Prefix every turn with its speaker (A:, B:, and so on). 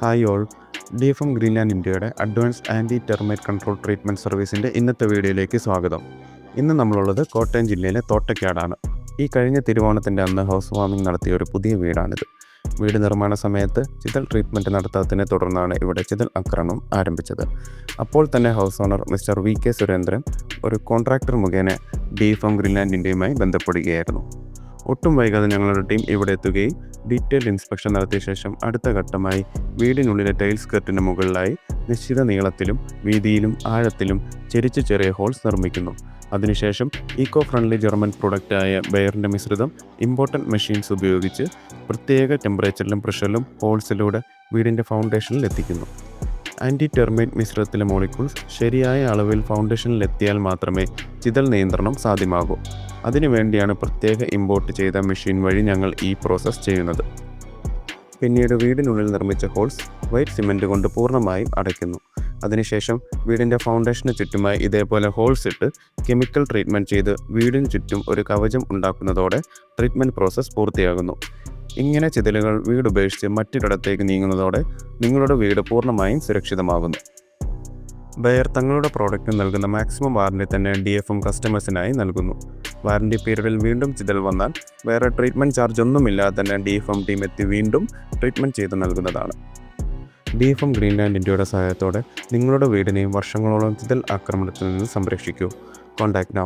A: Hi all D F M Greenland ഇന്ത്യയുടെ advance anti termite control treatment സർവീസിന്റെ ഇന്നത്തെ വീഡിയോയിലേക്ക് സ്വാഗതം. ഇന്ന് നമ്മളുള്ളത് കോട്ടയം ജില്ലയിലെ തോട്ടക്കാടാണ്. ഈ കഴിഞ്ഞ തിരുവോണത്തിന്റെ അന്ന് ഹൗസ് വാമിംഗ് നടത്തിയ ഒരു പുതിയ വീടാണിത്. വീട് നിർമ്മാണ സമയത്ത് ചിതൽ ട്രീറ്റ്മെന്റ് നടത്താത്തതിനെ തുടർന്നാണ് ഇവിടെ ചിതൽ ആക്രമണം ആരംഭിച്ചത്. അപ്പോൾ തന്നെ house owner mister V K Surendran ഒരു കോൺട്രാക്ടർ മുഖേന ഡി എഫ് എം ഗ്രീൻലാൻഡ് ഇന്ത്യയുമായി ബന്ധപ്പെടുകയായിരുന്നു. ഒട്ടും വൈകാതെ ഞങ്ങളുടെ ടീം ഇവിടെ എത്തുകയും ഡീറ്റെയിൽഡ് ഇൻസ്പെക്ഷൻ നടത്തിയ ശേഷം അടുത്ത ഘട്ടമായി വീടിനുള്ളിലെ ടൈൽസ് കെട്ടിന് മുകളിലായി നിശ്ചിത നീളത്തിലും വീതിയിലും ആഴത്തിലും ചെരിച്ച് ചെറിയ ഹോൾസ് നിർമ്മിക്കുന്നു. അതിനുശേഷം ഈക്കോ ഫ്രണ്ട്ലി ജർമ്മൻ പ്രൊഡക്റ്റായ ബെയറിന്റെ മിശ്രിതം ഇമ്പോർട്ടന്റ് മെഷീൻസ് ഉപയോഗിച്ച് പ്രത്യേക ടെമ്പറേച്ചറിലും പ്രഷറിലും ഹോൾസിലൂടെ വീടിന്റെ ഫൗണ്ടേഷനിൽ എത്തിക്കുന്നു. ആന്റി ടെർമൈറ്റ് മിശ്രിതത്തിലെ മോളിക്യൂൾസ് ശരിയായ അളവിൽ ഫൗണ്ടേഷനിൽ എത്തിയാൽ മാത്രമേ ചിതൽ നിയന്ത്രണം സാധ്യമാകൂ. അതിനുവേണ്ടിയാണ് പ്രത്യേക ഇമ്പോർട്ട് ചെയ്ത മെഷീൻ വഴി ഞങ്ങൾ ഈ പ്രോസസ്സ് ചെയ്യുന്നത്. പിന്നീട് വീടിനുള്ളിൽ നിർമ്മിച്ച ഹോൾസ് വൈറ്റ് സിമെന്റ് കൊണ്ട് പൂർണമായും അടയ്ക്കുന്നു. അതിനുശേഷം വീടിന്റെ ഫൗണ്ടേഷന് ചുറ്റുമായി ഇതേപോലെ ഹോൾസ് ഇട്ട് കെമിക്കൽ ട്രീറ്റ്മെന്റ് ചെയ്ത് വീടിന് ചുറ്റും ഒരു കവചം ഉണ്ടാക്കുന്നതോടെ ട്രീറ്റ്മെന്റ് പ്രോസസ്സ് പൂർത്തിയാകുന്നു. ഇങ്ങനെ ചിതലുകൾ വീട് ഉപേക്ഷിച്ച് മറ്റൊരിടത്തേക്ക് നീങ്ങുന്നതോടെ നിങ്ങളുടെ വീട് പൂർണമായും സുരക്ഷിതമാകുന്നു. ബയർ തങ്ങളുടെ പ്രോഡക്റ്റ് നൽകുന്ന മാക്സിമം വാറണ്ടി തന്നെ ഡി എഫ് എം കസ്റ്റമേഴ്സിനായി നൽകുന്നു. വാറണ്ടി പീരീഡിൽ വീണ്ടും ചിതൽ വന്നാൽ വേറെ ട്രീറ്റ്മെന്റ് ചാർജ് ഒന്നുമില്ലാതെ തന്നെ ഡി എഫ് എം ടീം എത്തി വീണ്ടും ട്രീറ്റ്മെന്റ് ചെയ്ത് നൽകുന്നതാണ്. ഡി എഫ് എം ഗ്രീൻലാൻഡ് ഇന്ത്യയുടെ സഹായത്തോടെ നിങ്ങളുടെ വീടിനെയും വർഷങ്ങളോളം ചിതൽ ആക്രമണത്തിൽ നിന്ന് സംരക്ഷിക്കൂ. Contact now.